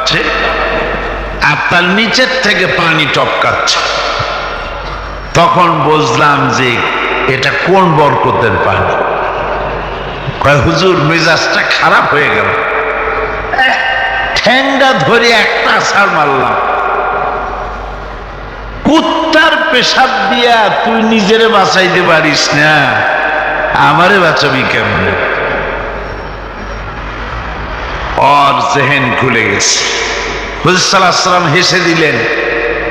আছে আর তার নিচের থেকে পানি টপকাচ্ছে। তখন বুঝলাম যে এটা কোন বরকতের পানি। হুজুর, মেজাজটা খারাপ হয়ে গেল। ঠ্যাংটা ধরে একটা আছাড় মারলাম। কুত্তার পেশাব দিয়া তুই নিজেরে বাঁচাইতে পারিস না। আমারে বাঁচাবি কেমনে? ওর জেহেন খুলে গেছে। হুজুরাম হেসে দিলেন,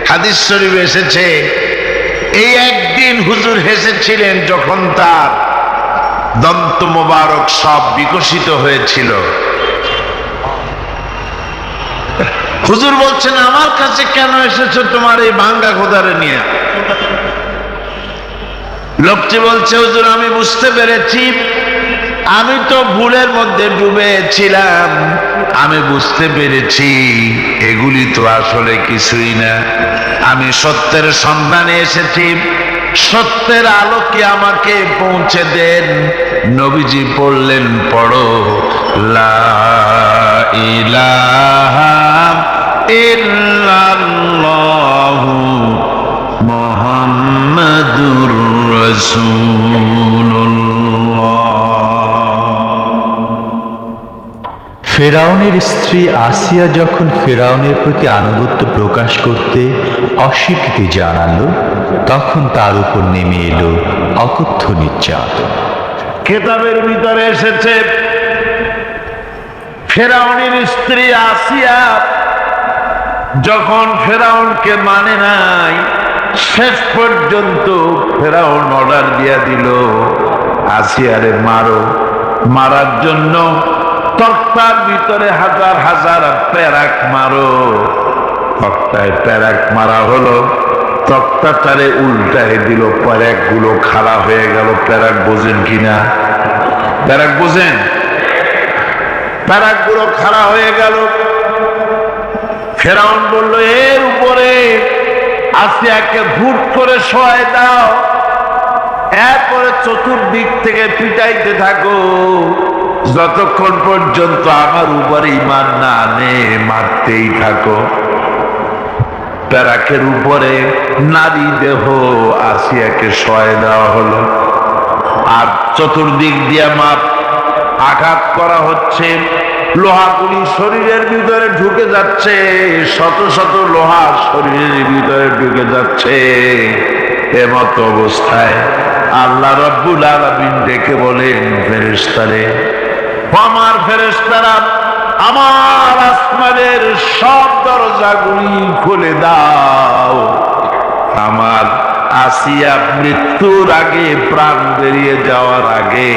হাদিস শরীফ এসেছে, এই একদিন হুজুর হেসেছিলেন যখন তার দন্ত মোবারক সব বিকশিত হয়েছিল। হুজুর বলছেন, আমার কাছে কেন এসেছ তোমার এই ভাঙ্গা খোদারে নিয়ে? লোকটি বলছে, হুজুর, আমি বুঝতে পেরেছি, আমি তো ভুলের মধ্যে ডুবেছিলাম। আমি বুঝতে পেরেছি, এগুলি তো আসলে কিছুই না। আমি সত্যের সন্ধানে এসেছি, সত্যের আলোকে আমাকে পৌঁছে দেন। নবীজি পড়লেন পড়ো, লা মুহাম্মাদুর রাসূলুল্লাহ ফেরাউনের স্ত্রী আসিয়া যখন ফেরাউনের প্রতি আনুগত্য প্রকাশ করতে অস্বীকৃতি জানালো, তখন তার উপর নেমে এলো অকথ্য নির্যাতন। কেতাবের ভিতরে এসেছে, ফেরাউনের স্ত্রী আসিয়া যখন ফেরাউনকে মানে নাই, শেষ পর্যন্ত ফেরাউন অর্ডার দিয়া দিল, আসিয়ারে মারো, মারার জন্য তক্তার ভিতরে হাজার হাজার প্যারাক মারো। তক্তায় প্যারাক মারা হলো। তক্তাটারে উল্টায় দিল প্যারাকগুলো খাড়া হয়ে গেল। প্যারাক বোঝেন কিনা? প্যারাক বোঝেন? প্যারাকগুলো খাড়া হয়ে গেল। ফেরাউন বলল, এর উপরে আসিয়াকে ভুট করে সহায় দাও। এরপরে চতুর্দিক থেকে পিটাইতে থাকো। যতক্ষণ পর্যন্ত আমার উপরে ইমান না আনে, মারতেই থাকো। প্যারাকের উপরে নারী দেহ আসিয়াকে শোয়াই দেওয়া হলো। আর চতুর্দিক দিয়ে মাপ আঘাত করা হচ্ছে। লোহাগুলি শরীরের ভিতরে ঢুকে যাচ্ছে। শত শত লোহা শরীরের ভিতরে ঢুকে যাচ্ছে। এমত অবস্থায় আল্লাহ রব্বুল আলমিন ডেকে বলেন ফেরেস্তারে আমার ফেরেস্তারা আমার আসমানের সব দরজাগুলি খুলে দাও। আমার আসিয়া মৃত্যুর আগে প্রাণ বেরিয়ে যাওয়ার আগে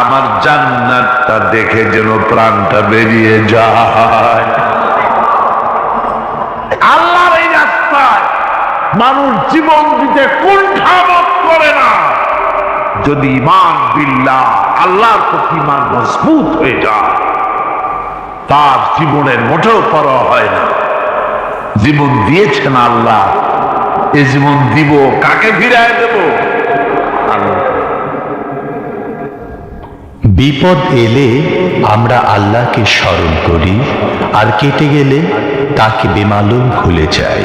আমার জান্নাতটা দেখে যেন প্রাণটা বেরিয়ে যায়। আল্লাহর এই রাস্তায় মানুষ জীবন দিতে কুণ্ঠাবোধ করে না। যদি ইমান বিল্লাহ আল্লাহর প্রতি ইমান মজবুত হয়ে যায়, তার জীবনের মোটেও পরোয়া হয় না। জীবন দিয়েছেন আল্লাহ, এ জীবন দিব, কাকে ফিরায় দেব? বিপদ এলে আমরা আল্লাহকে স্মরণ করি, আর কেটে গেলে তাকে বেমালুম ভুলে যাই।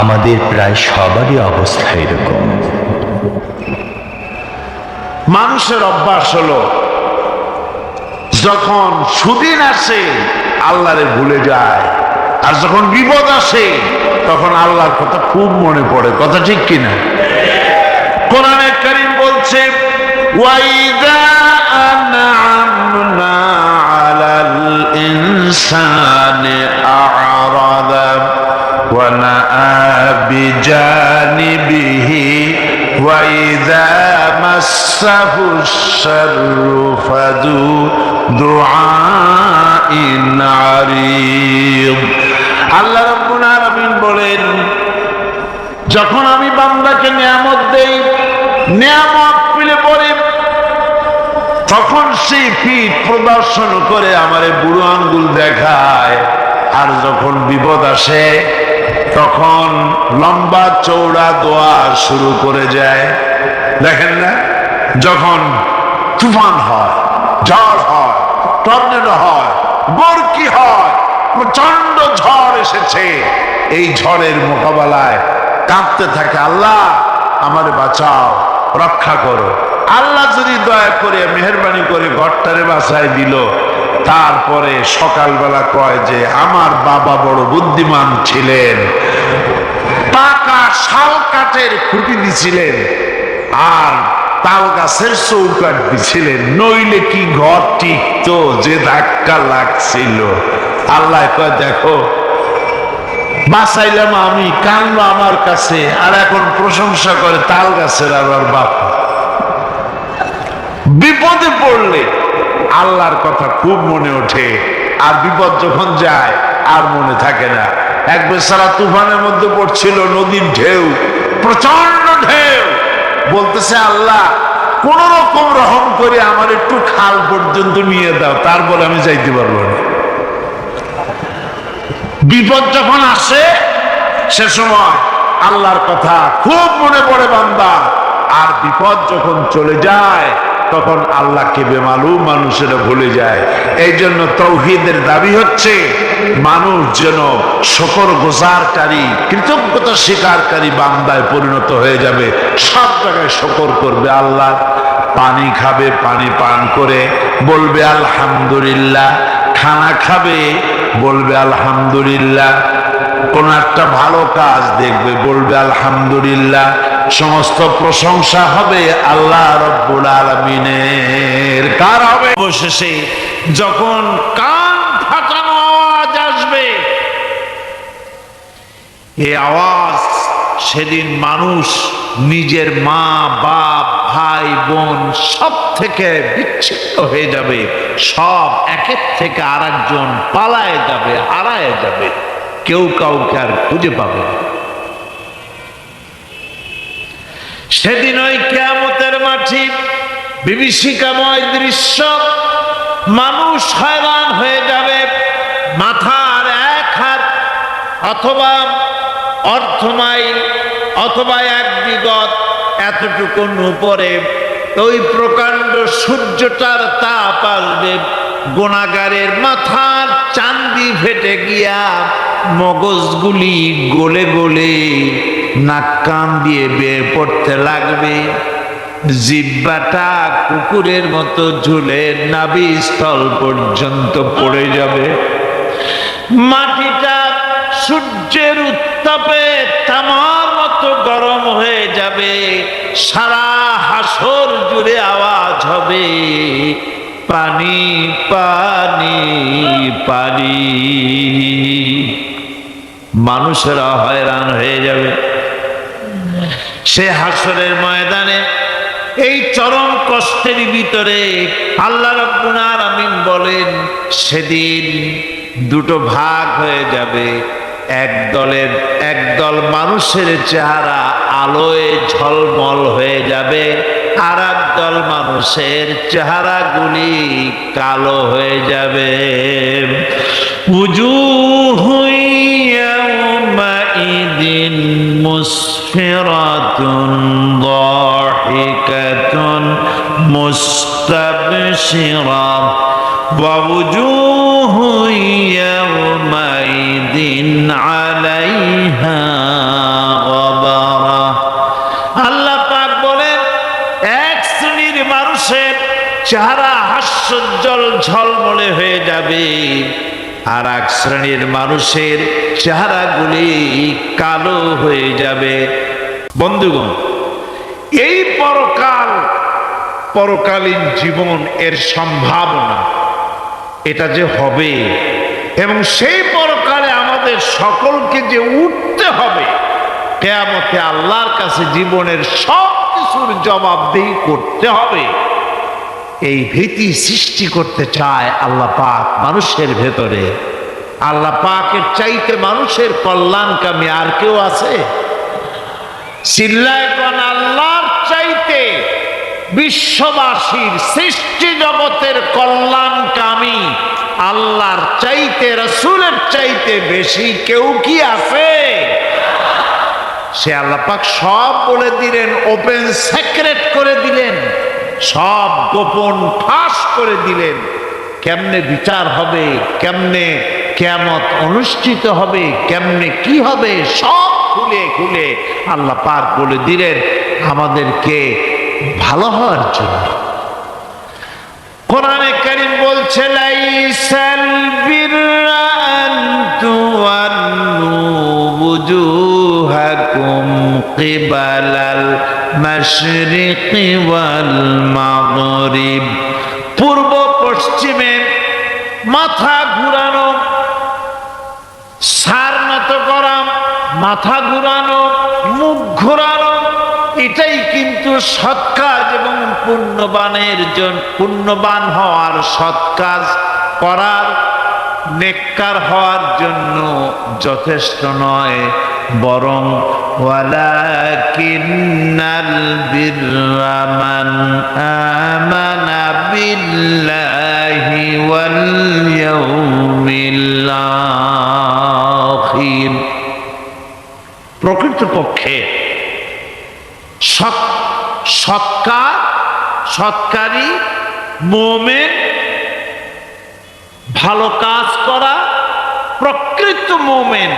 আমাদের প্রায় সবারই অবস্থা এরকম। মানুষের অভ্যাস হলো, যখন সুদিন আসে, আল্লাহরে ভুলে যায়। আর যখন বিপদ আসে, তখন আল্লাহর কথা খুব মনে পড়ে। কথা ঠিক কিনা? কোরআনে করিম বলছে, ওয়াইদা আনআমনা আলাল وإذا مسه الشر فذو دعاء عريض আল্লাহ রাব্বুল আলামিন বলেন যখন আমি বান্দাকে নিয়ামত দেই নিয়ামত পেলে পরে তখন সেই পিঠ প্রদর্শন করে আমারে বুড়ো আঙ্গুল দেখায় আর যখন বিপদ আসে তখন লম্বা চৌড়া দোয়া শুরু করে যায়। দেখেন না? যখন তুফান হয়, ঝড় হয়, টর্নেডো হয়, বরকি হয় প্রচণ্ড ঝড় এসেছে। এই ঝড়ের মোকাবেলায় কাঁদতে থাকে, আল্লাহ, আমারে বাঁচাও, রক্ষা করো। আল্লাহ যদি দয়া করে, মেহরবানি করে ঘরটারে বাঁচায় দিল তারপরে সকালবেলা কয় যে, আমার বাবা বড় বুদ্ধিমান ছিলেন। পাকা শাল কাঠের খুঁটি দিছিলেন আর তাল গাছের চৌকাট দিছিলেন নইলে কি ঘর টিকতো যে ধাক্কা লাগছিল? আল্লাহ কয়, দেখো, বাঁচাইলাম আমি, কানলো আমার কাছে, আর এখন প্রশংসা করে তাল গাছের আবার বাপ। বিপদে পড়লে আল্লাহর কথা খুব মনে ওঠে। আর বিপদ যখন যায়, আর মনে থাকে না। এক বেচারা তুফানের মধ্যে পড়ছিল নদীর ঢেউ প্রচণ্ড ঢেউ। বলতেছে, আল্লাহ, কোন রকম রহম করে আমার একটু খাল পর্যন্ত নিয়ে দাও, তারপরে আমি যাইতে পারব না। বিপদ যখন আসে, সে সময় আল্লাহর কথা খুব মনে পড়ে বান্দা। আর বিপদ যখন চলে যায় তখন আল্লাহকে বেমালু মানুষেরা ভুলে যায়। এই জন্য তৌহিদের দাবি হচ্ছে, মানুষ যেন শকর গোজারকারী, কৃতজ্ঞতা স্বীকারকারী বান্দায় পরিণত হয়ে যাবে। সব জায়গায় শকর করবে আল্লাহ। পানি খাবে, পানি পান করে বলবে, আলহামদুলিল্লাহ। খানা খাবে, বলবে, আলহামদুলিল্লাহ। কোন একটা ভালো কাজ দেখবে, বলবে, আলহামদুলিল্লাহ, সমস্ত প্রশংসা হবে আল্লাহ রব্বুল আলমিনের। কার হবে? অবশেষে যখন কান ফাটানো আওয়াজ আসবে এই আওয়াজ সেদিন মানুষ নিজের মা, বাপ, ভাই, বোন সব থেকে বিচ্ছিন্ন হয়ে যাবে। সব একের থেকে আর পালায় যাবে, হারায় যাবে। কেউ কাউকে আর খুঁজে পাবে সেদিন ওই কেয়ামতের মাঠে বিভীষিকাময় দৃশ্য, মানুষ হয়রান হয়ে যাবে, মাথার এক হাত অথবা অর্থমাইল অথবা এক বিগত এতটুকুন উপরে ওই প্রকাণ্ড সূর্যটার তাপ আসবে গোনাগারের মাথার চান্দি ফেটে গিয়া মগজগুলি গলে গলে নাক কান দিয়ে বের পড়তে লাগবে। জিব্বাটা কুকুরের মতো ঝুলে নাভি স্থল পর্যন্ত পড়ে যাবে। মাটিটা সূর্যের উত্তাপে তামার মতো গরম হয়ে যাবে। সারা হাসর জুড়ে আওয়াজ হবে। পানি পানি পানি। মানুষেরা হয়রান হয়ে যাবে। সে হাসরের ময়দানে এই চরম কষ্টের ভিতরে আল্লাহ রব্বুল আমিন বলেন, সেদিন দুটো ভাগ হয়ে যাবে। এক দলের, এক দল মানুষের চেহারা আলোয় ঝলমল হয়ে যাবে। আর এক দল মানুষের চেহারাগুলি কালো হয়ে যাবে উজুহ يومئذ مسفرة ضاحكة مستبشرة ووجوه يومئذ عليها আর এক শ্রেণির মানুষের চেহারাগুলি কালো হয়ে যাবে। বন্ধুগণ, এই পরকাল, পরকালীন জীবন এর সম্ভাবনা, এটা যে হবে এবং সেই পরকালে আমাদের সকলকে যে উঠতে হবে, কেয়ামতে আল্লাহর কাছে জীবনের সব কিছুর জবাবদেহি করতে হবে। এই ভীতি সৃষ্টি করতে চায় আল্লাহ পাক মানুষের ভেতরে। আল্লাহ পাকের চাইতে মানুষের কল্যাণকামী আর কেউ আছে? আল্লাহর চাইতে বিশ্ববাসীর সৃষ্টি জগতের কল্যাণকামী আল্লাহর চাইতে, রসুলের চাইতে বেশি কেউ কি আছে? সে আল্লাহ পাক সব বলে দিলেন, ওপেন সেক্রেট করে দিলেন। সব গোপন ফাঁস করে দিলেন। কেমনে বিচার হবে, কেমনে কেমত অনুষ্ঠিত হবে, কেমনে কি হবে, সব খুলে খুলে আল্লাহ পাক বলে দিলেন, আমাদেরকে ভালো হওয়ার জন্য। কোরআনে কারিম বলছে, লাইসাল বিররা আন qibalal মাশরিকি ওয়াল মাগরিব পূর্ব পশ্চিমে মাথা ঘুরানো, সার নত করা, মাথা ঘুরানো, মুখ ঘুরানো, এটাই কিন্তু সৎ কাজ এবং পুণ্যবানের জন্য পুণ্যবান হওয়ার সৎ কাজ করার নেককার হওয়ার জন্য যথেষ্ট নয়, বরং ওয়ালাকিন্নাল বিররা মান আমানা বিল্লাহি ওয়াল ইয়াউমিল আখির। প্রকৃতপক্ষে সৎ সৎকার, সৎকারী, মোমেন ভালো কাজ করা প্রকৃত মোমেন,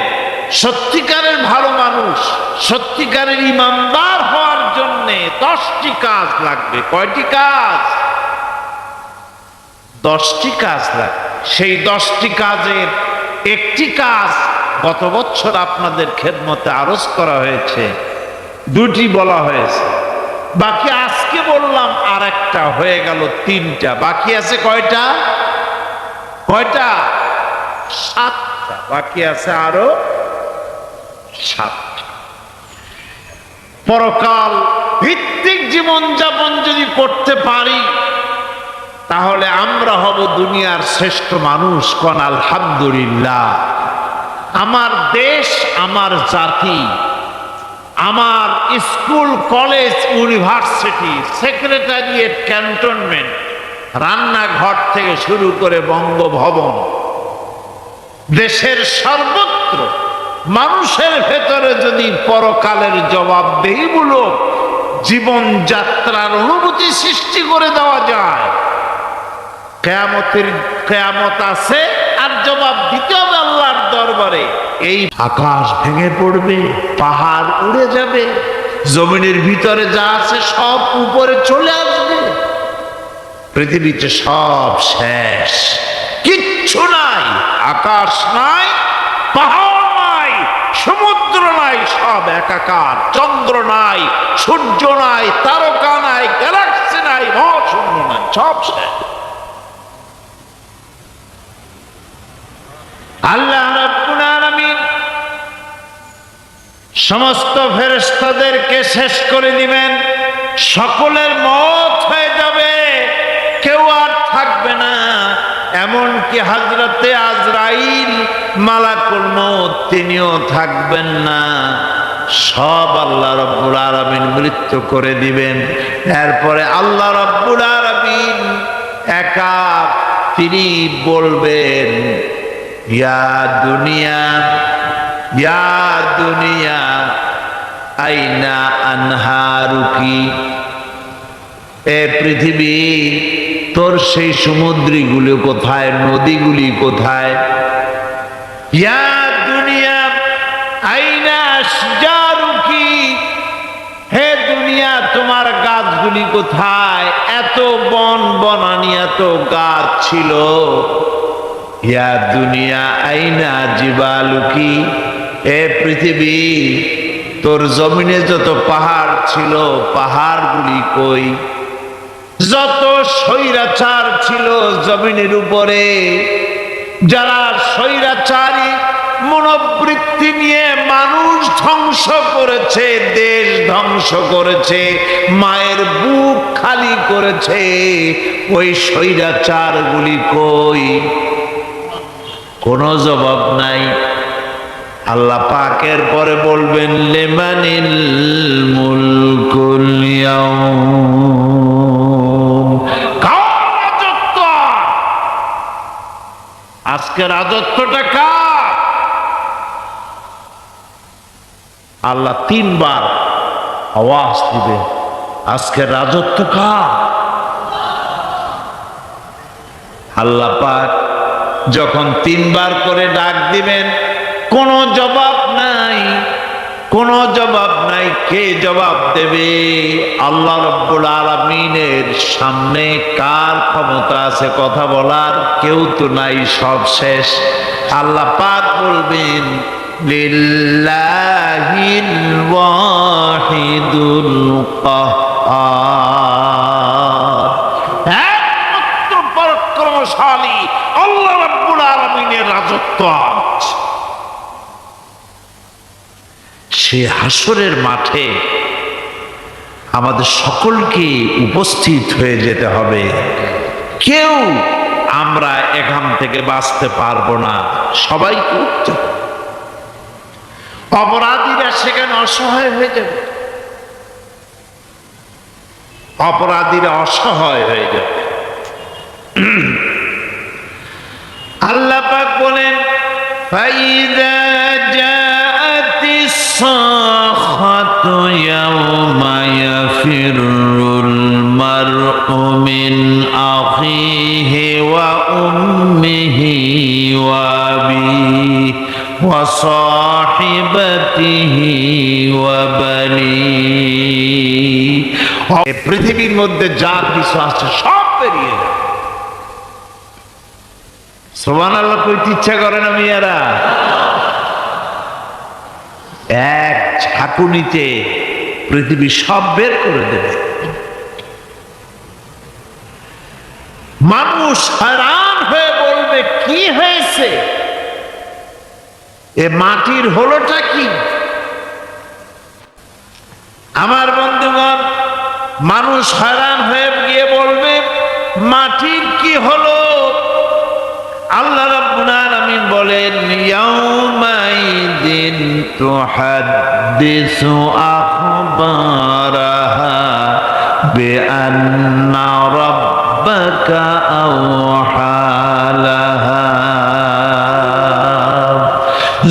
সত্যিকারের ভালো মানুষ, সত্যিকারের ইমানদার হওয়ার জন্যে দশটি কাজ লাগবে। কয়টি কাজ? দশটি কাজ লাগবে। সেই দশটি কাজের একটি কাজ গত বছর আপনাদের খেদমতে আরজ করা হয়েছে। দুটি বলা হয়েছে। বাকি আজকে বললাম আর একটা হয়ে গেল তিনটা। বাকি আছে কয়টা? কয়টা? সাতটা। বাকি আছে আরও সাতটা। পরকাল ভিত্তিক জীবন যাপন যদি করতে পারি তাহলে আমরা হব দুনিয়ার শ্রেষ্ঠ মানুষ কন আলহামদুলিল্লাহ। আমার দেশ আমার জাতি আমার school college university secretariat cantonment রান্নাঘর থেকে শুরু করে বঙ্গভবন, দেশের সর্বত্র, মানুষের ভেতরে যদি পরকালের জবাবদেহিমূলক জীবনযাত্রার অনুভূতি সৃষ্টি করে দেওয়া যায়। কেয়ামতের, কেয়ামত আছে আর জবাব দিতে হবে আল্লাহর দরবারে। এই আকাশ ভেঙে পড়বে, পাহাড় উড়ে যাবে, জমিনের ভিতরে যা আছে সব উপরে চলে আসবে। পৃথিবীতে সব শেষ। কিচ্ছু নাই, আকাশ নাই, পাহাড় নাই, সমুদ্র নাই, সব একাকার। চন্দ্র নাই, সূর্য নাই, তারকা নাই, গ্যালাক্সি নাই, মহাশূন্য নাই, সব শেষ। আল্লাহ সমস্ত ফেরেশতাদেরকে শেষ করে দিবেন। সকলের মত এমনকি হাজরতে আজরাইল, মালাকুল মউত, তিনিও থাকবেন না। সব আল্লাহ রব্বুল আলামিন মৃত্যু করে দিবেন। এরপরে আল্লাহ রব্বুল আলামিন একা তিনি বলবেন, ইয়া দুনিয়া ইয়া দুনিয়া, আইনা আনহারুকি? এ পৃথিবী তোর সেই সমুদ্রীগুলো কোথায়, নদীগুলি কোথায়? ইয়া দুনিয়া, আইনা আশজারুকি হে দুনিয়া, তোমার গাছগুলি কোথায়? এত বন বনানি, এত গাছ ছিল। ইয়া দুনিয়া, আইনা জিবালুকি এ পৃথিবী, তোর জমিনে যত পাহাড় ছিল, পাহাড়গুলি কই? যত স্বৈরাচার ছিল জমিনের উপরে, যারা স্বৈরাচারী, মনোবৃত্তি নিয়ে মানুষ ধ্বংস করেছে, দেশ ধ্বংস করেছে, মায়ের বুক খালি করেছে, ওই স্বৈরাচারগুলি কই কোনো জবাব নাই আল্লাহ পাকের পরে বলবেন, লেমানিল মুলকুল ইয়াউম। কার রাজত্ব? আজকে রাজত্বটা কার? আল্লাহ তিনবার আওয়াজ দিবে আজকে রাজত্ব কার? আল্লাহ যখন তিনবার করে ডাক দিবেন, কোন জবাব কোনো জবাব নাই, কে জবাব দেবে? আল্লাহ রব্বুল আলমিনের সামনে কার ক্ষমতা আছে কথা বলার? কেউ তো নাই, সব শেষ। আল্লাহ পাক বলবেন, লিল্লাহিল ওয়াহিদুল কাহ্হার একমাত্র পরাক্রমশালী আল্লাহ রাব্বুল আলামিনের রাজত্ব। সে হাসরের মাঠে আমাদের সকলকে উপস্থিত হয়ে যেতে হবে। কেউ আমরা এখান থেকে বাঁচতে পারব না। সবাইকে উঠতে হবে। অপরাধীরা সেখানে অসহায় হয়ে যাবে। অপরাধীরা অসহায় হয়ে যাবে। আল্লাহ পাক বলেন, ফাইদা ওয়া বানিহি এ পৃথিবীর মধ্যে যা কিছু আছে সব বেরিয়ে যাবে। সোমান আল্লাহ কইতে ইচ্ছা করে না মিয়ারা? এক ঝাঁকুনিতে পৃথিবী সব বের করে দেবে। মানুষ হারান হয়ে বলবে, কি হয়েছে? এ মাটির হলোটা কি? আমার বন্ধুগণ, মানুষ হয়রান হয়ে গিয়ে বলবে, মাটির কি হলো? আল্লাহ রাব্বুল আলামিন বলেন, ইয়াউমাইদিন তুহাদ্দিসু আখবারাহা বিআন্না রাব্বাকা আওহালাহা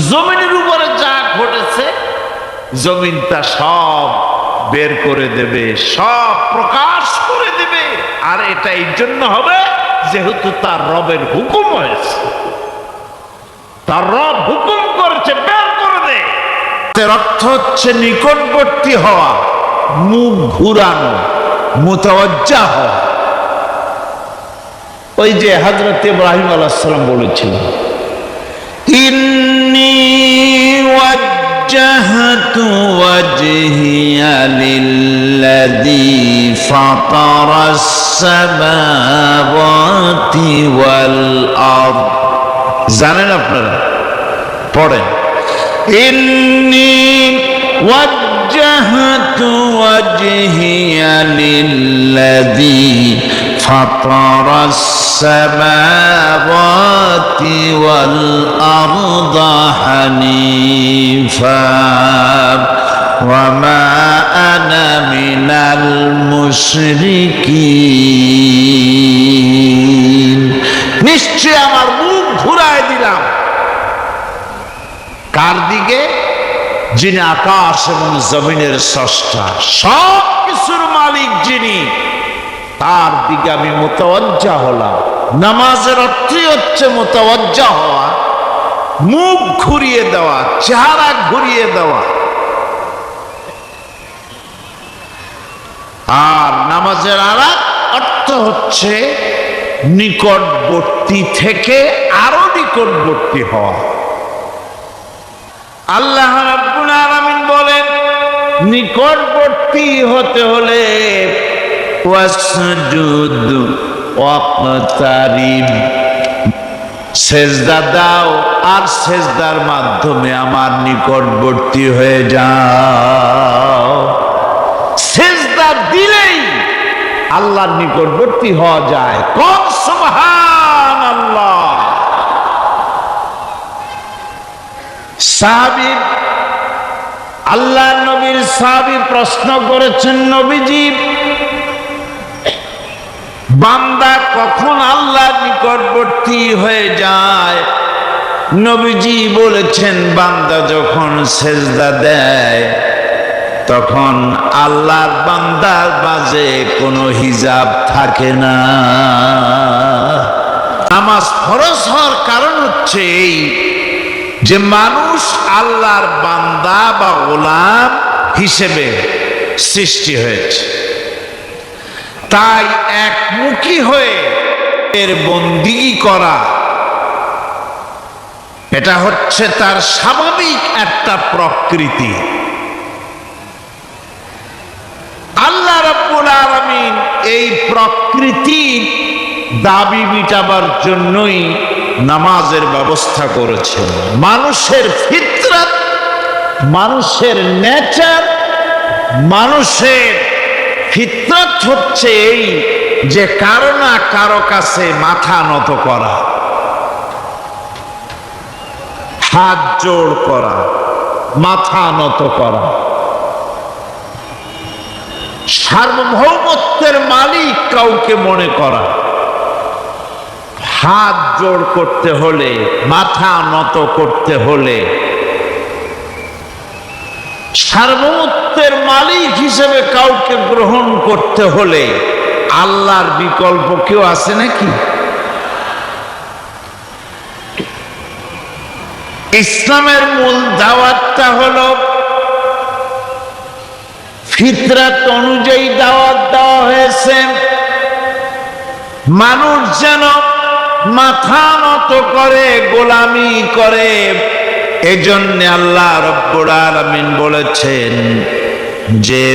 জমিনের উপরে যা ঘটেছে, জমিন তা সব বের করে দেবে, সব প্রকাশ করে দেবে। আর এটা এই জন্য হবে যেহেতু তার রবের হুকুম হয়েছে। তার রব হুকুম করেছে এর অর্থ হচ্ছে নিকটবর্তী হওয়া মুখ ঘুরানো মোতাবজ্জা হওয়া ওই যে হজরত ইব্রাহিম আলাইসাল্লাম বলেছিলেন إني وجهت وجهي للذي فطر السماوات والأرض জানেন আপনারা পড়েন إني وجهت وجهي للذي فطر السماوات والأرض حنيفا وما أنا من المشركين. দিকে যিনি আকাশ এবং জমিনের স্রষ্টা সব কিছুর মালিক যিনি, তার দিকে আমি মোতাবজ্জা হলাম। নামাজের অর্থই হচ্ছে মোতাবজ্জা হওয়া, মুখ ঘুরিয়ে দেওয়া, চেহারা ঘুরিয়ে দেওয়া। আর নামাজের আর অর্থ হচ্ছে নিকটবর্তী থেকে আরও নিকটবর্তী হওয়া। আল্লাহ আলামিন বলেন, নিকটবর্তী হতে হলে দাও আর সেজদার মাধ্যমে আমার নিকটবর্তী হয়ে যাও। সেজদা দিলেই আল্লাহর নিকটবর্তী হওয়া যায়। কম সুবহান আল্লাহ সাহাবী আল্লাহ নবীর সাহাবী প্রশ্ন করেছেন, নবীজি, বান্দা কখন আল্লাহর নিকটবর্তী হয়ে যায়? নবীজি বলেছেন, বান্দা যখন সেজদা দেয়, তখন আল্লাহর বান্দার মাঝে কোনো হিজাব থাকে না। আমার ফরজ হওয়ার কারণ হচ্ছে এই যে মানুষ আল্লাহর বান্দা বা গোলাম হিসেবে সৃষ্টি হয়েছে। তাই একমুখী হয়ে এর বন্দিগি করা, এটা হচ্ছে তার স্বাভাবিক একটা প্রকৃতি। আল্লাহ রাব্বুল আলামিন এই প্রকৃতির দাবি মিটাবার জন্যই নামাজের ব্যবস্থা করেছেন মানুষের ফিতরাত, মানুষের নেচার, মানুষের ফিতরাত হচ্ছে এই যে কারও না কারও কাছে মাথা নত করা, হাত জোড় করা, মাথা নত করা। সার্বভৌমত্বের মালিক কাউকে মনে করা। হাত জোড় করতে হলে, মাথা নত করতে হলে, সার্বভৌমত্বের মালিক হিসেবে কাউকে গ্রহণ করতে হলে আল্লাহর বিকল্প কেউ আছে নাকি? ইসলামের মূল দাওয়াতটা হলো, ফিতরাত অনুযায়ী দাওয়াত দেওয়া হয়েছে। মানুষ যেন মাথা নত করে, গোলামি করে। এজন্য আল্লাহ রব্বুল আলামিন বলেছেন যে,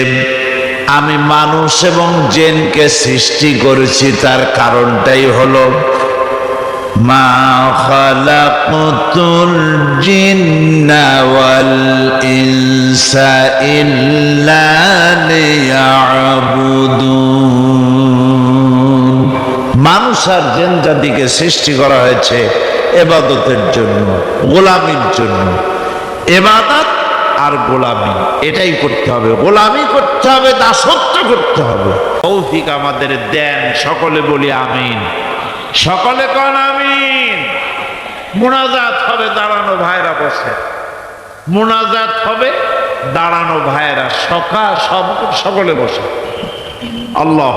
আমি মানুষ এবং জেনকে সৃষ্টি করেছি, তার কারণটাই হলো, মা খালাকুতুল জিন্না ওয়াল ইনসা ইল্লা লিয়াবুদুন। মানুষ আর জেন জাতিকে সৃষ্টি করা হয়েছে এবাদতের জন্য, গোলামির জন্য। এবাদত আর গোলামি, এটাই করতে হবে। গোলামি করতে হবে, দাসত্ব করতে হবে। তৌফিক আমাদের দেন, সকলে বলি আমিন। সকলে কন আমিন। মোনাজাত হবে, দাঁড়ানো ভাইরা বসে। মোনাজাত হবে, দাঁড়ানো ভাইরা সকা সব সকলে বসে। আল্লাহ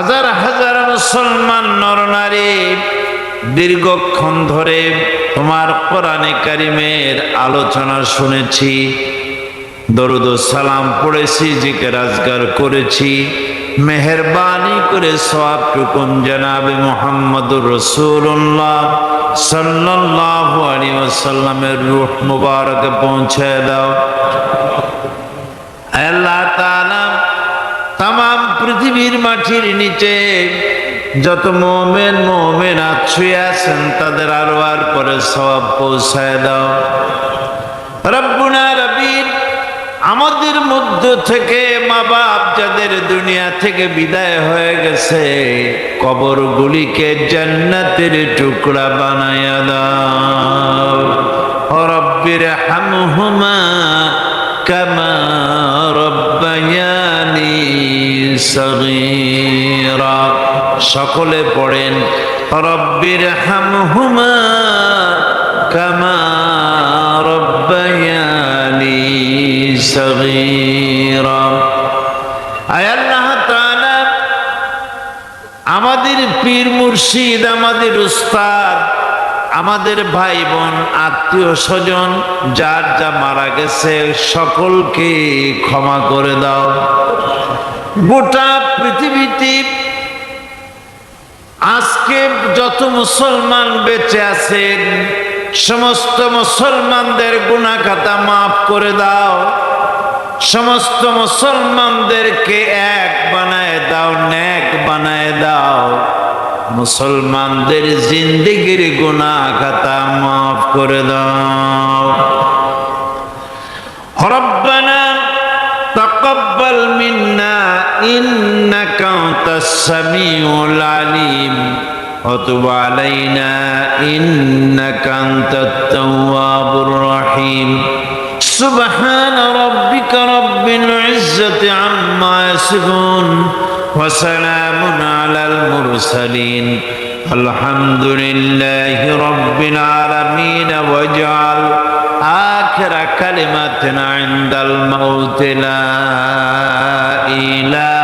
হাজার হাজার মুসলমান নরনারী দীর্ঘক্ষণ ধরে তোমার কোরআনে কারিমের আলোচনা শুনেছি, দরুদ সালাম পড়েছি জিকে রাজগার করেছি, মেহরবানি করে সব টুকুন জানাবে মোহাম্মদুর রসুল্লাহ সাল্লাল্লাহু আলাইহি ওয়াসাল্লামের রূহ মুবারকে পৌঁছে দাও। আল্লাহ তাআলা তাম পৃথিবীর মাটির নিচে যত মোমেন মোমেন আছুয়ে আছেন, তাদের আরও আর পরে সব পৌঁছায় দাও। রব্বুনা রবির আমাদের মধ্য থেকে মা বাপ যাদের দুনিয়া থেকে বিদায় হয়ে গেছে, কবরগুলিকে জান্নাতের টুকরা বানায়া দাও। রব্বির হামহুমা কামা সকলে পড়েন রব্বির হামহুমা কামা রব্বায়ানি সগীরা। আমাদের পীর মুর্শিদ, আমাদের উস্তাদ, আমাদের ভাই বোন আত্মীয় স্বজন, যার যা মারা গেছে, সকলকে ক্ষমা করে দাও। গোটা পৃথিবীতে আজকে যত মুসলমান বেঁচে আছেন, সমস্ত মুসলমানদের গুণা খাতা মাফ করে দাও। সমস্ত মুসলমানদেরকে এক বানায় দাও ন্যাক বানায় দাও। মুসলমানদের জিন্দিগির গুণা খাতা মাফ করে দাও। إنك أنت السميع العليم. وتب علينا إنك أنت التواب الرحيم. سبحان ربك رب العزة عما يصفون وسلام على المرسلين. الحمد لله رب العالمين واجعل آخر كلمتنا عند الموت لا إله